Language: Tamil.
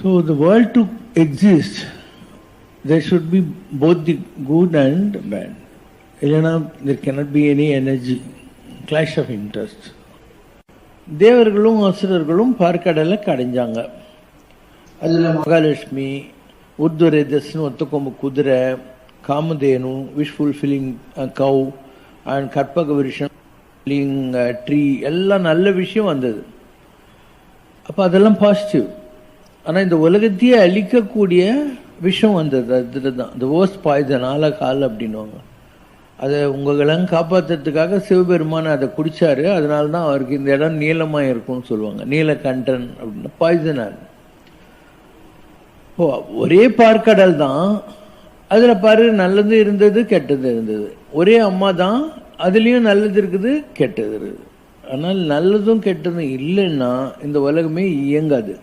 So the world to exist, there should be both the good and bad. இல்லைன்னா there cannot be any energy clash of interest தேவர்களும் அசுரர்களும் பார்க்கடலை கடைஞ்சாங்க. அதில் மகாலட்சுமி உத்வரேதஸ்னு ஒத்தக்கொம்பு குதிரை Kamadhenu wish fulfilling cow and Karpaga Vriksham tree uh, எல்லாம் நல்ல விஷயம் வந்தது. அப்போ அதெல்லாம் பாசிட்டிவ் ஆனால் இந்த உலகத்தையே அழிக்கக்கூடிய விஷம் வந்தது. அதில் தான் இந்த ஓஸ் பாய்சன் ஆலகால் அப்படின்னுவாங்க. அதை உங்களெல்லாம் காப்பாற்றுறதுக்காக சிவபெருமான் அதை குடிச்சாரு. அதனால தான் அவருக்கு இந்த இடம் நீளமாக இருக்கும்னு சொல்லுவாங்க. நீலகண்டன் அப்படின்னு. பாய்சனார் ஓ ஒரே பார்க்கடல் தான். அதில் பாரு நல்லது இருந்தது கெட்டது இருந்தது. ஒரே அம்மா தான். அதுலேயும் நல்லது இருக்குது கெட்டது இருக்குது. ஆனால் நல்லதும் கெட்டதும் இல்லைன்னா இந்த உலகமே இயங்காது.